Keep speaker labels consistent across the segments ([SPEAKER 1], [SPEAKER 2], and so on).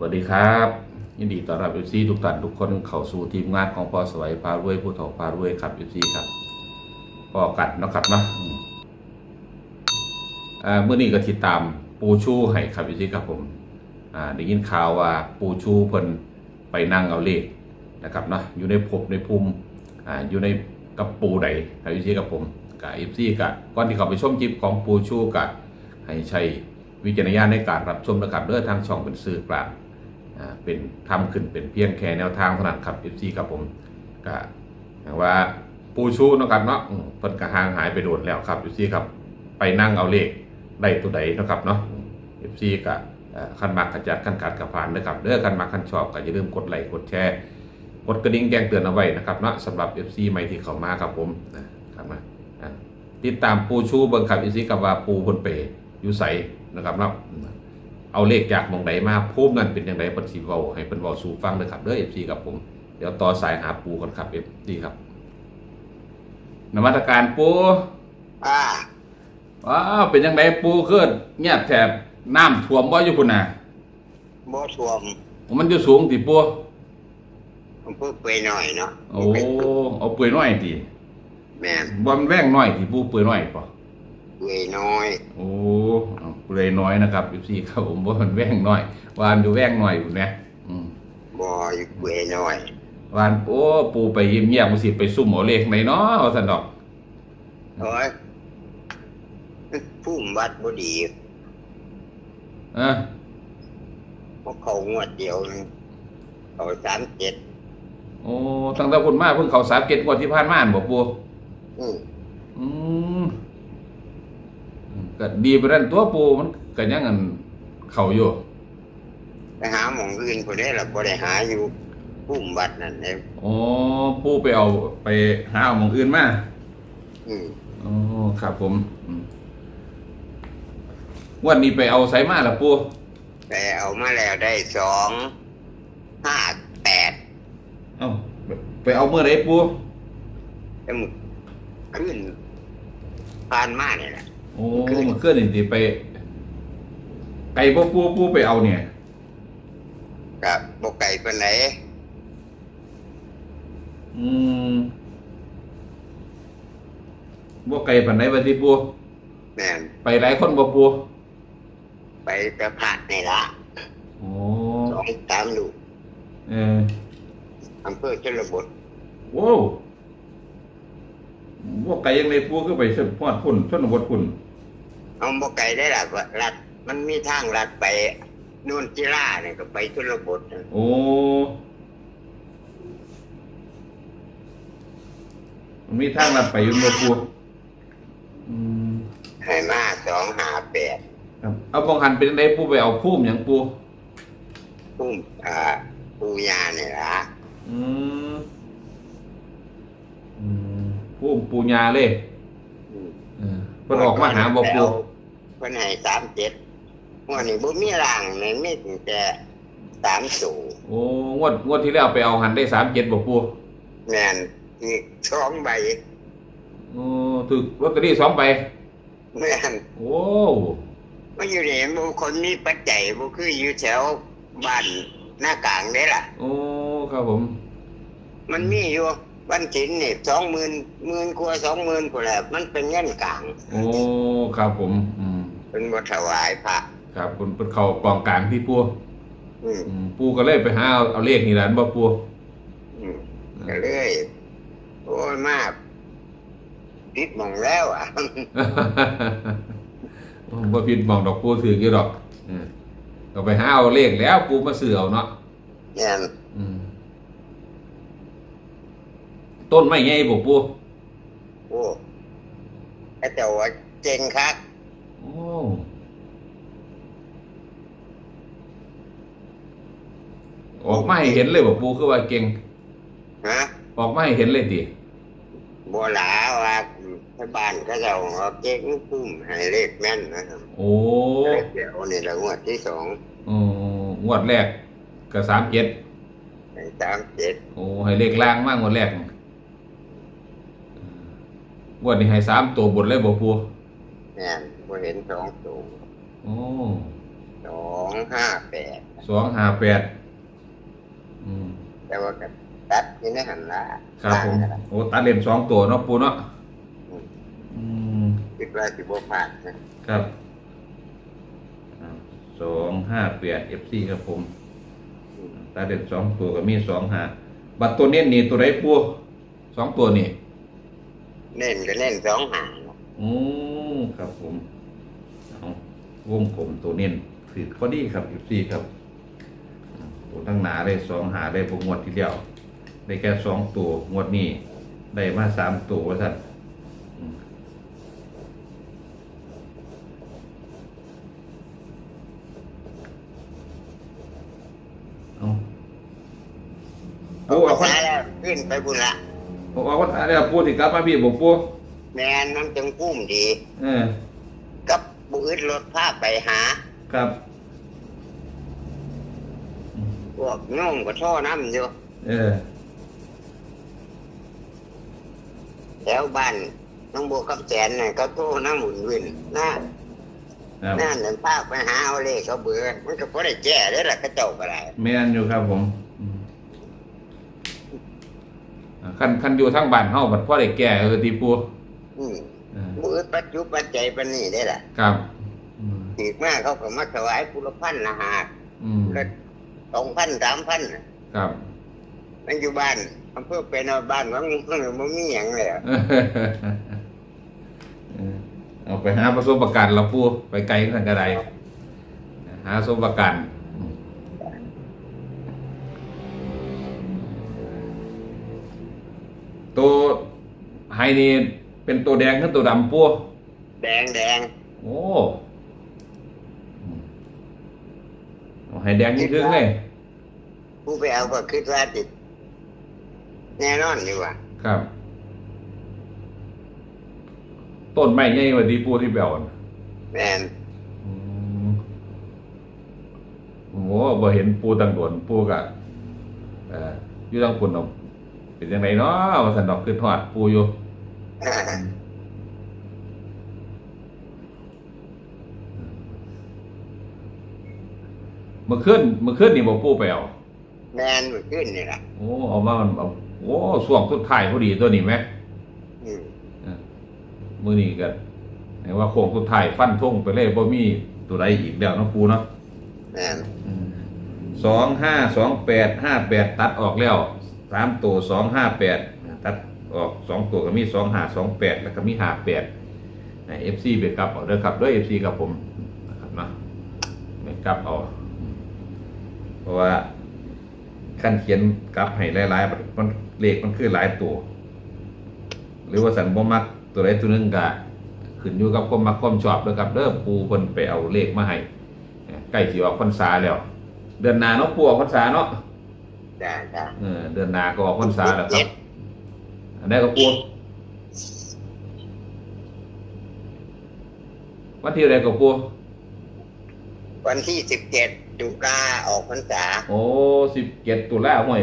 [SPEAKER 1] สวัสดีครับ ยินดีต้อนรับเอฟซีทุกท่านทุกคนเข้าสู่ทีมงานของพอสวัยพารวยผู้ถกพารวยครับเอฟซีครับพอกัดนะครับเนาะเมื่อนี้ก็ติดตามปูชูให้ครับเอฟซีครับผมได้ยินข่าวว่าปูชูเพิ่นไปนั่งเอาเลขนะครับเนาะอยู่ในภพในภูมิอยู่ในกับปูใดครับเอฟซีกับผมกับเอฟซีกับก่อนที่เขาไปชมคลิปของปูชูกับให้ใช้วิจารณญาณในการรับชมนะครับเด้อทางช่องเป็นสื่อกลาง เป็นทำขึ้นเป็นเพียงแค่แนวทางเท่านั้นครับ FC ครับผมก็อย่างว่าปูชูนะครับเนาะเพิ่นก็ห่างหายไปโดนแล้วครับ FC ครับไปนั่งเอาเลขได้ตัวใดนะครับเนาะเอืม FC ก็เอ่อคันมักขจัดคันขาดกับผ่านนะครับเด้อคันมักคันชอบก็อย่าลืมกดไลค์กดแชร์กดกระดิ่งแจ้งเตือนเอาไว้นะครับเนาะสำหรับ FC ใหม่ที่เข้ามาครับผมนะครับนะติดตามปูชูเบิ่งครับ FC กับว่าปูพนไปอยู่ไสนะครับเนาะ เอาเลขจากหมองใดมาภูมินั้นเป็นยังไงเพิ่นสิเว้าให้เพิ่นเว้าสู่ฟังเด้อครับเด้อ FC ครับผม เดี๋ยวต่อสายหาปูก่อนครับ FC ครับนมัสการปู
[SPEAKER 2] อ่า
[SPEAKER 1] ว้าวเป็นยังไงปูคือเงียบแถบน้ำท่วมบ่อยู่พุ่นน่ะ
[SPEAKER 2] บ่ท่วม
[SPEAKER 1] มันอยู่สูงติปู
[SPEAKER 2] มันเพิ่งไปหน่อยเนาะ
[SPEAKER 1] โอ้เอาเปื่อยน้อยติ
[SPEAKER 2] แม่น
[SPEAKER 1] บ่มันแว่งน้อยติปูเปื่อยน้อยป่ะ
[SPEAKER 2] เวยน้อย
[SPEAKER 1] โอ้เอาเปื่อยน้อยนะครับ FC ครับผมบ่มันแว่งน้อยวานอยู่แว่งน้อยพุ่นแหนะอืม
[SPEAKER 2] บ่อยู่เวยน้อย
[SPEAKER 1] วานโอ้ปูไปเงียบๆมันสิไปซุ่มเอาเลขไหนเนาะว่าซั่นดอก
[SPEAKER 2] โอ้ยผู้วัดบ่ดี
[SPEAKER 1] เออ
[SPEAKER 2] เพราะเขางวดเดียวนึงเขาสามเจ็ด
[SPEAKER 1] โอ้ตั้งแต่คุณมาเพิ่งเขาสามเกตกว่าที่ผ่านมาอั่นบอกปู
[SPEAKER 2] อืม
[SPEAKER 1] อืม ก็ดีไปนั่นตัวปูมันก็ยังอันเขาอยู่
[SPEAKER 2] ไปหาหมองอื่นผู้ใดล่ะบ่ได้หาอยู่ผู้วัดนั่นเอง
[SPEAKER 1] โอ้ปูไปเอาไปหาเอาหมองอื่นมา
[SPEAKER 2] อืม
[SPEAKER 1] โอ้ครับผมอืมงวันนี้ไปเอาไสมาละปู
[SPEAKER 2] ไปเอามาแล้วได้สองห้าแปด
[SPEAKER 1] เอ้าไปเอาเมื่อไรปู
[SPEAKER 2] แล้วมันขึ้นผ่านมาเนี่ยแหละ
[SPEAKER 1] โอ้มันเคลื่อนนี่สิไป ไก่บ่ปูปูไปเอาเนี่ย
[SPEAKER 2] กับบกไก่เป็นไหน
[SPEAKER 1] อืมบ่ไก่ปานไหนบัดนี้ปู
[SPEAKER 2] แม่น
[SPEAKER 1] ไปหลายคนบ่ปู
[SPEAKER 2] ไปกระพาดในละ
[SPEAKER 1] โอ้
[SPEAKER 2] สองสามลูก
[SPEAKER 1] เออ
[SPEAKER 2] อำเภอชลบท
[SPEAKER 1] โว้วบ่ไก่ยังไงปูคือไปสพอดพุ่นชนบทพุ่น
[SPEAKER 2] เอาบกไก่ได้ละว่าลัดมันมีทางลัดไปนู่นจิล่าเนี่ยก็ไปชลบทน่ะ
[SPEAKER 1] โอ้มันมีทางลัดไปอยู่บ่ปูอืม
[SPEAKER 2] ให้มาสองหาแปด
[SPEAKER 1] ครับเอาบองหันเป็นจังไดปูไปเอาพุ่มหยังปู
[SPEAKER 2] พุ่มอ่าปูยาเนี่ยละ
[SPEAKER 1] อืมอืมพุ่มปูญาเลย
[SPEAKER 2] อืม
[SPEAKER 1] เออเพิ่นออกมาหาบ่ปู
[SPEAKER 2] เพิ่นให้สามเจ็ดวันนี้บ่มีร่างเนี่ยมีแต่สามสูง
[SPEAKER 1] โอ้งวดงวดที่แล้วไปเอาหันได้37บ่ปู
[SPEAKER 2] แม่นอีกสองใบ
[SPEAKER 1] โอ้ถูกลอตเตอรี่สองใบ
[SPEAKER 2] แม่น
[SPEAKER 1] โอ้
[SPEAKER 2] มาอยู่นี่บุคคลมีปัจจัยบุคืออยู่แถวบ้านหน้ากลางได้ล่ะ
[SPEAKER 1] โอ้ครับผม
[SPEAKER 2] มันมีอยู่วันศิลนี่สองหมื่นหมื่นกว่าสองหมื่นกว่าแหละมันเป็นเงินกลาง
[SPEAKER 1] โอ้ครับผมอืม
[SPEAKER 2] เป็นบทถวายพระ
[SPEAKER 1] ครับคุณเป็นเขากองกลางที่ปู
[SPEAKER 2] อืม
[SPEAKER 1] อืมปูก็เลยไปหาเอาเอาเลขนี่แหละบ่ปู
[SPEAKER 2] อืมก็เลย โอ้ยมากพิษหมองแล้วอะ
[SPEAKER 1] บ่ผิดหมองดอกปูถือกี่ดอกเออก็ไปหาเอาเลขแล้วปูมาซื้อเอาเนาะ
[SPEAKER 2] เนี่ย
[SPEAKER 1] อืมต้นไม้ใหญ่บ่ปู
[SPEAKER 2] โอ้ไอ้แต่ว่าเจงคัก
[SPEAKER 1] โอ้ ออกมาให้เห็นเลยบ่ปูคือว่าเก่ง
[SPEAKER 2] ฮะ
[SPEAKER 1] ออกมาให้เห็นเลยติ
[SPEAKER 2] บัวหลาว่าให้บ้านก็จะเอาเจ๊งพุ่มให้เลขแม่นนะครับ
[SPEAKER 1] โอ้
[SPEAKER 2] เลขเดี๋ยวนี่แหละงวดที่สอง
[SPEAKER 1] อ๋องวดแรกก็สามเจ็ด
[SPEAKER 2] ให้สามเจ็ด
[SPEAKER 1] โอ้ให้เลขล่างมากงวดแรกงวดนี้ให้สามตัวบนเลยบ่ปู
[SPEAKER 2] เนี่ยพอเห็นสองสูง
[SPEAKER 1] โอ้
[SPEAKER 2] สองห้าแปด
[SPEAKER 1] สองห้าแปดอืม
[SPEAKER 2] แต่ว่าก็ตัดอยู่ในหันละ
[SPEAKER 1] ครับผมโอ้ตัดเล่นสองตัวเนาะปูเนาะอืม
[SPEAKER 2] คิดว่าสิบ่พลาดนะครับ
[SPEAKER 1] สองห้าแปดเอฟซีครับผมตาเด็ดสองตัวก็มีสองห้าบัตรตัวเน้นนี่ตัวไรปูสองตัวนี่
[SPEAKER 2] เน้นก็เน้นสองหาง
[SPEAKER 1] อืมครับผมเอาวงกลมตัวเน้นถือพอดีครับเอฟซีครับ อืมตัวตั้งหนาได้สองหาได้พวกงวดที่แล้วได้แค่สองตัวงวดนี้ได้มาสามตัวว่าท่านอืมเอา
[SPEAKER 2] เอา
[SPEAKER 1] ปูเอาคน
[SPEAKER 2] ภาษาแล้วขึ้นไปบุญละ
[SPEAKER 1] ผมเอาคนอะไรปูที่กลับมาพี่บอกปู
[SPEAKER 2] แม่นมันจังกุ้มดี
[SPEAKER 1] เออ
[SPEAKER 2] กับบุอึดรถพาไปหา
[SPEAKER 1] ครับ
[SPEAKER 2] พวกโน้มก็ท่อน้ำอยู่
[SPEAKER 1] เออ
[SPEAKER 2] แถวบ้านน้องบัวกับแสนน่ะก็โทรน้ำหมุนวินน่า
[SPEAKER 1] ครับ
[SPEAKER 2] นั่นนั่นพาไปหาเอาเลขเขาเบื่อมันก็พอได้แก้ได้ล่ะก็เจ้าก็ได้
[SPEAKER 1] แม่นอยู่ครับผมอืมอ่าคันคันอยู่ทั้งบ้านเฮาบัดพ่อได้แก่เออตีปู
[SPEAKER 2] อืม
[SPEAKER 1] เออ
[SPEAKER 2] บุอึดปัจจุปัจจัยปานนี้ได้ล่ะ
[SPEAKER 1] ครับอืม
[SPEAKER 2] อีกมากเขาก็มาถวายปุรพันธ์ละหาด
[SPEAKER 1] อืม
[SPEAKER 2] ละ สองพันสามพัน
[SPEAKER 1] ครับ
[SPEAKER 2] มันอยู่บ้านอำเภอเป็นเอาบ้านมันมันมันมีอย่างเลยอะ
[SPEAKER 1] เออเอาไปหาประสบการณ์เราปูไปไกลกันกระไดหาประสบการณ์อืมตัวไฮนี่เป็นตัวแดงขึ้นตัวดำปู
[SPEAKER 2] แดงแดง
[SPEAKER 1] โอ้อืมเอา ให้แดงยิ่งขึ้นเลย
[SPEAKER 2] ผู้ไปเอาก็คิดว่าติด แน่นอนอยู่ว่ะ
[SPEAKER 1] ครับ ต้นไม้ใหญ่กว่าที่ปูที่เบลน่ะ
[SPEAKER 2] แม่น
[SPEAKER 1] อืมโอ้โหบ่เห็นปูตังโดนปูกะเอ่ออยู่ตังคนเนาะเป็นยังไงเนาะว่าสันดอกขึ้นฮอดปูอยู่ มื่อคืนเมื่อคืนนี่บ่ปูไปเอา
[SPEAKER 2] แม่นมันขึ้นนี่ล่ะ
[SPEAKER 1] โอ้เอามามันเอาโอ้ส่วงสุดท้ายพอดีตัวนี้ไหม
[SPEAKER 2] อืม
[SPEAKER 1] มือนี้ก็เห็นว่าโค้งสุดท้ายฟันทงไปเลยบ่มีตัวใดอีกแล้วเนาะปูเนาะ
[SPEAKER 2] แม่น
[SPEAKER 1] สองห้าสองแปดห้าแปดตัดออกแล้วสามตัวสองห้าแปดตัดออกสองตัวก็มีสองห้าสองแปดแล้วก็มีห้าแปดเอฟซีเบรกกลับเอาเด้อครับด้วยเอฟซีกับผมนะครับเนาะเบรกกลับเอาเพ ราะว่าขั้นเขียนกลับให้หลายๆมันเลขมันคือหลายตัว หรือว่าสันบ่มักตัวใดตัวหนึงก็ขึ้นอยู่กับความมักความชอบเด้อครับเด้อปูเพิ่นไปเอาเลขมาให้ใกล้สิออกพรรษาแล้ว เดือนหน้าเนาะปูออกพรรษาเนาะ
[SPEAKER 2] จ้าจ้า
[SPEAKER 1] เออเดือนหน้าก็ออกพรรษาแล้วครับอันนี้ก็ปูวันที่อะไรก็ปู
[SPEAKER 2] วันที่สิบเจ็ด ตุลาออกพรรษา
[SPEAKER 1] โอ้สิบเจ็ดตุลาห่วย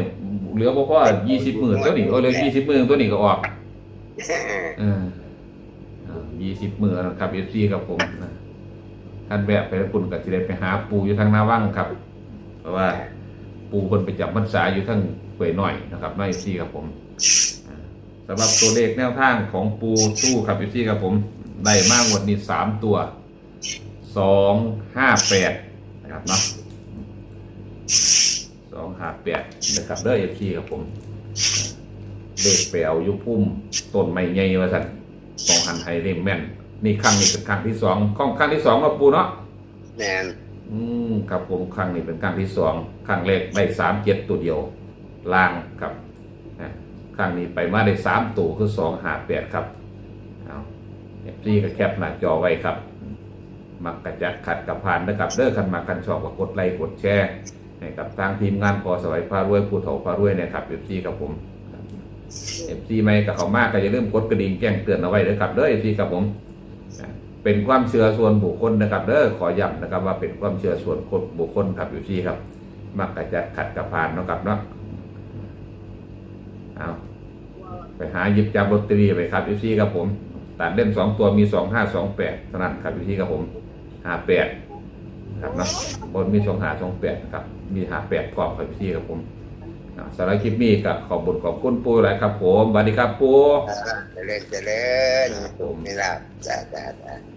[SPEAKER 1] เหลือบ่พอยี่สิบหมื่นตัวนี้โอ้เหลือยี่สิบหมื่นตัวนี้ก็ออกเออยี่สิบมือนะครับเอฟซีกับผมนะท่านแวะไปแล้วคุณก็จะได้ไปหาปูอยู่ทางหน้าว่างครับ เพราะว่า ปูคนไปจับพรรษาอยู่ทั้งเปื่อยหน่อยนะครับน้าเอฟซีกับผมอ่าสำหรับตัวเลขแนวทางของปูสู้ครับเอฟซีกับผมได้มากวันนี้สามตัวสองห้าแปดนะครับเนาะสองห้าแปดนะครับเด้อเอฟซีกับผมเลขไปเอาอยุพุ่มต้นไม้ใหญ่มาสั่นสองหันไทยเล่มแม่น นี่ครั้งนี้เป็นครั้งที่สองข้องครั้งที่สองเราปูเนาะ
[SPEAKER 2] แม่น
[SPEAKER 1] อืมครับผมครั้งนี้เป็นครั้งที่สองครั้งแรกได้สามเจ็ดตัวเดียวล่างครับนะครั้งนี้ไปมาได้สามตัวคือสองหาแปดครับเอาเอฟซีก็แคปหน้าจอไว้ครับ มักกระจัดขัดกับผ่านนะครับเด้อคันมาคันชอบก็กดไลค์กดแชร์ ให้กับทางทีมงานพอสวัยพารวยผู้เฒ่าพารวยนะครับเอฟซีกับผมเอฟซีไม่กับเขามากก็อย่าลืมกดกระดิ่งแจ้งเตือนเอาไว้ด้วยครับเด้อเอฟซีครับผมเป็นความเชื่อส่วนบุคคลนะครับเด้อขอย้ำนะครับว่าเป็นความเชื่อส่วนบุคคลครับเอฟซีครับ มักกระจัดขัดกับผ่านนะครับเนาะเอาไปหาหยิบจับลอตเตอรี่ไปครับเอฟซีครับผมตัดเล่มสองตัวมีสองห้าสองแปดเท่านั้นครับเอฟซีครับผมห้าแปด ครับเนาะบนมีสองหาสองแปดนะครับ มีหาแปดพร้อมครับพี่ครับผมอ่าสำหรับคลิปนี้ก็ขอบุญขอบคุณปูหลายครับผมสวัสดีครับปู
[SPEAKER 2] เออเจริญเจริญ
[SPEAKER 1] ครับผม
[SPEAKER 2] นี่ล่ะจ้าจ้าจ้า